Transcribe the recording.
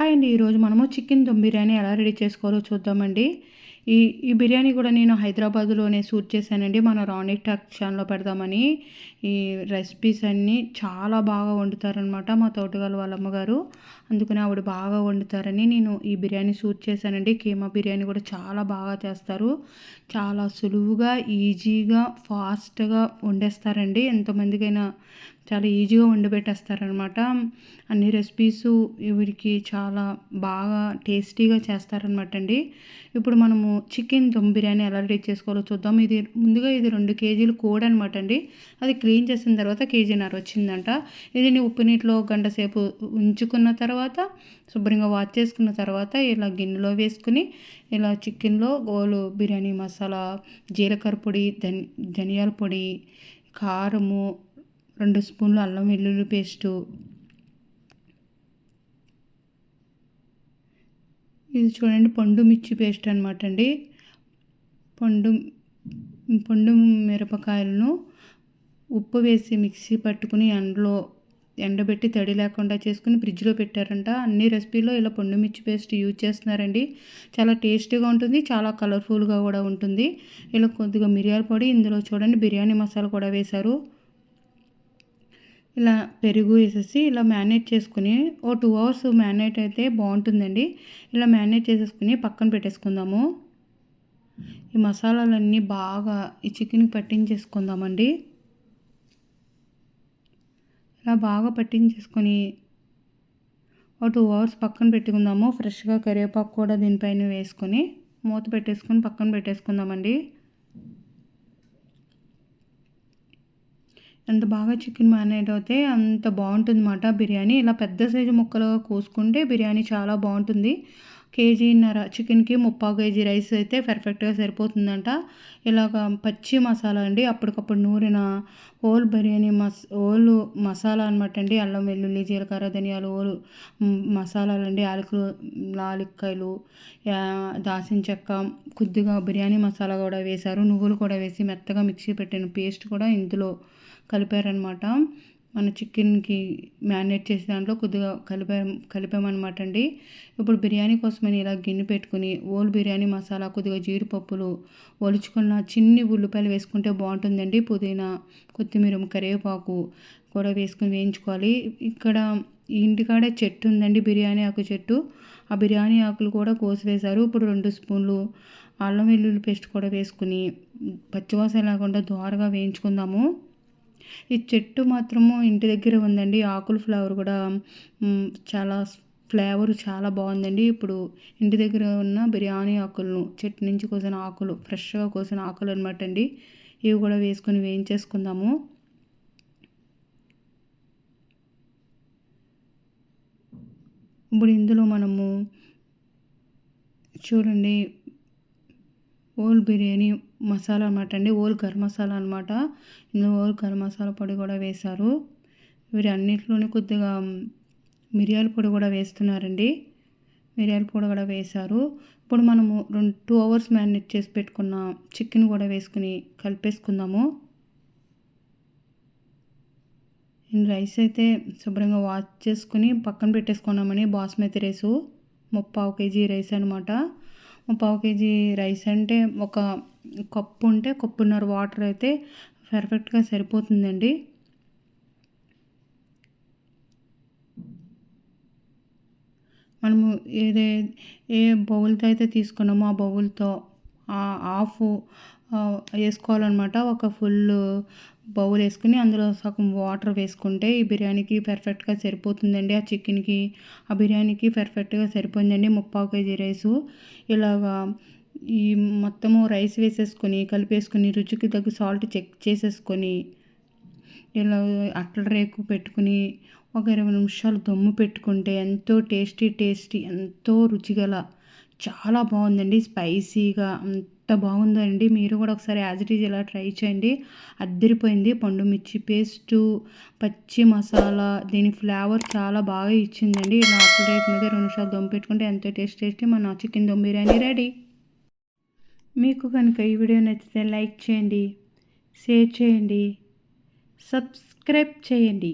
Hi అండి ఈరోజు మనము చికెన్ దమ్ బిర్యానీ ఎలా రెడీ చేసుకోవాలో చూద్దామండి. ఈ ఈ బిర్యానీ కూడా నేను హైదరాబాద్లోనే షూట్ చేశానండి. మన రాణి టాక్ ఛానల్లో పెడదామని. ఈ రెసిపీస్ అన్నీ చాలా బాగా వండుతారనమాట మా తోటగాళ్ళ వాళ్ళ అమ్మగారు అందుకని ఆవిడ బాగా వండుతారని నేను ఈ బిర్యానీ షూట్ చేశానండి. కీమా బిర్యానీ కూడా చాలా బాగా చేస్తారు. చాలా సులువుగా ఈజీగా ఫాస్ట్గా వండేస్తారండి. ఎంతమందికైనా చాలా ఈజీగా వండిపెట్టేస్తారనమాట అన్ని రెసిపీస్ వీడికి చాలా బాగా టేస్టీగా చేస్తారనమాట అండి ఇప్పుడు మనము చికెన్ దమ్ బిర్యానీ ఎలా రెడీ చేసుకోవాలో చూద్దాం. ఇది ముందుగా ఇది రెండు కేజీలు కోడ్ అనమాట అండి అది క్లీన్ చేసిన తర్వాత కేజీన్నర వచ్చిందంట. ఇది ఉప్పు నీటిలో గంట సేపు ఉంచుకున్న తర్వాత శుభ్రంగా వాచ్ చేసుకున్న తర్వాత ఇలా గిన్నెలో వేసుకుని ఇలా చికెన్లో గోలు బిర్యానీ మసాలా జీలకర్ర పొడి ధని ధనియాల పొడి కారము రెండు స్పూన్లు అల్లం వెల్లుల్లి పేస్టు. ఇది చూడండి పండు మిర్చి పేస్ట్ అనమాట అండి. పండు పండు మిరపకాయలను ఉప్పు వేసి మిక్సీ పట్టుకుని ఎండలో ఎండబెట్టి తడి లేకుండా చేసుకుని ఫ్రిడ్జ్లో పెట్టారంట. అన్ని రెసిపీలో ఇలా పండు మిర్చి పేస్ట్ యూజ్ చేస్తున్నారండి. చాలా టేస్టీగా ఉంటుంది చాలా కలర్ఫుల్గా కూడా ఉంటుంది. ఇలా కొద్దిగా మిరియాల పొడి ఇందులో చూడండి బిర్యానీ మసాలా కూడా వేశారు. ఇలా పెరుగు వేసేసి ఇలా మ్యారినేట్ చేసుకుని ఓ టూ అవర్స్ మ్యారినేట్ అయితే బాగుంటుందండి. ఇలా మ్యారినేట్ చేసేసుకుని పక్కన పెట్టేసుకుందాము. ఈ మసాలాలన్నీ బాగా ఈ చికెన్కి పట్టించేసుకుందామండి. ఇలా బాగా పట్టించేసుకొని ఓ టూ అవర్స్ పక్కన పెట్టుకుందాము. ఫ్రెష్గా కరివేపాకు కూడా దీనిపైన వేసుకొని మూత పెట్టేసుకొని పక్కన పెట్టేసుకుందామండి. ఎంత బాగా చికెన్ మ్యారినేట్ అయితే అంత బాగుంటుంది అన్నమాట బిర్యానీ. ఇలా పెద్ద సైజు ముక్కలుగా కోసుకుంటే బిర్యానీ చాలా బాగుంటుంది. కేజీన్నర చికెన్కి ముప్పావు కేజీ రైస్ అయితే పర్ఫెక్ట్గా సరిపోతుందంట. ఇలాగ పచ్చి మసాలా అండి. అప్పటికప్పుడు నూరిన ఓల్ బిర్యానీ మస్ ఓలు మసాలా అనమాట అండి. అల్లం వెల్లుల్లి జీలకర్ర ధనియాలు ఓలు మసాలాలు అండి యాలకులు లాలిక్కాయలు దాసిన చెక్క కొద్దిగా బిర్యానీ మసాలా కూడా వేశారు. నువ్వులు కూడా వేసి మెత్తగా మిక్సీ పెట్టిన పేస్ట్ కూడా ఇందులో కలిపారనమాట. మన చికెన్కి మ్యారినేట్ చేసే దాంట్లో కొద్దిగా కలిపా కలిపామన్నమాట అండి ఇప్పుడు బిర్యానీ కోసమని ఇలా గిన్నె పెట్టుకుని ఓల్ బిర్యానీ మసాలా కొద్దిగా జీడిపప్పులు ఒలుచుకున్న చిన్ని ఉల్లిపాయలు వేసుకుంటే బాగుంటుందండి పుదీనా కొత్తిమీర కరివేపాకు కూడా వేసుకుని వేయించుకోవాలి. ఇక్కడ ఇంటికాడే చెట్టు ఉందండి బిర్యానీ ఆకు చెట్టు. ఆ బిర్యానీ ఆకులు కూడా కోసి వేశారు ఇప్పుడు రెండు స్పూన్లు అల్లం వెల్లుల్లి పేస్ట్ కూడా వేసుకుని పచ్చివాసన లేకుండా దోరగా వేయించుకుందాము. ఈ చెట్టు మాత్రము ఇంటి దగ్గర ఉందండి. ఆకుల ఫ్లేవర్ కూడా చాలా ఫ్లేవర్ చాలా బాగుందండి. ఇప్పుడు ఇంటి దగ్గర ఉన్న బిర్యానీ ఆకులను చెట్టు నుంచి కోసిన ఆకులు ఫ్రెష్గా కోసిన ఆకులు అనమాట అండి. ఇవి కూడా వేసుకొని వేయించేసుకుందాము. ఇప్పుడు ఇందులో మనము చూడండి ఓల్ బిర్యానీ మసాలా అనమాట అండి. ఓల్ గరం మసాలా అనమాట ఇందులో ఓల్ గరం మసాలా పొడి కూడా వేశారు. వీరి అన్నింటిలోనే కొద్దిగా మిరియాల పొడి కూడా వేస్తున్నారండి. మిరియాల పొడి కూడా వేశారు. ఇప్పుడు మనము రెండు టూ అవర్స్ మ్యారినేట్ చేసి పెట్టుకున్న చికెన్ కూడా వేసుకుని కలిపేసుకుందాము. రైస్ అయితే శుభ్రంగా వాష్ చేసుకుని పక్కన పెట్టేసుకున్నామని బాస్మతి రైసు. ముప్పావు కేజీ రైస్ అనమాట పావు కేజీ రైస్ అంటే ఒక కప్పు ఉంటే కప్పున్నర వాటర్ అయితే పర్ఫెక్ట్గా సరిపోతుందండి. మనము ఏదే ఏ బౌల్తో అయితే తీసుకున్నామో ఆ బౌల్తో హాఫ్ వేసుకోవాలన్నమాట. ఒక ఫుల్ బౌల్ వేసుకుని అందులో సగం వాటర్ వేసుకుంటే ఈ బిర్యానీకి పర్ఫెక్ట్గా సరిపోతుందండి. ఆ చికెన్కి ఆ బిర్యానీకి పర్ఫెక్ట్గా సరిపోయిందండి. ముప్పావు కేజీ రైసు. ఇలాగా ఈ మొత్తము రైస్ వేసేసుకొని కలిపేసుకొని రుచికి తగ్గ సాల్ట్ చెక్ చేసేసుకొని ఇలా అట్ల రేకు పెట్టుకుని ఒక ఇరవై నిమిషాలు దమ్ము పెట్టుకుంటే ఎంతో టేస్టీ టేస్టీ ఎంతో రుచిగల చాలా బాగుందండి స్పైసీగా అంత బాగుందండి. మీరు కూడా ఒకసారి యాజ్ ఇట్ ఈజ్ ఇలా ట్రై చేయండి. అద్దరిపోయింది. పండు మిర్చి పేస్టు పచ్చి మసాలా దీని ఫ్లేవర్ చాలా బాగా ఇచ్చిందండి. ఇలా అట్ల రేపు మీద రెండు నిమిషాలు దమ్ పెట్టుకుంటే ఎంతో టేస్ట్ టేస్టీ మన చికెన్ దమ్ బిర్యానీ రెడీ. మీకు కనుక ఈ వీడియో నచ్చితే లైక్ చేయండి షేర్ చేయండి సబ్స్క్రైబ్ చేయండి.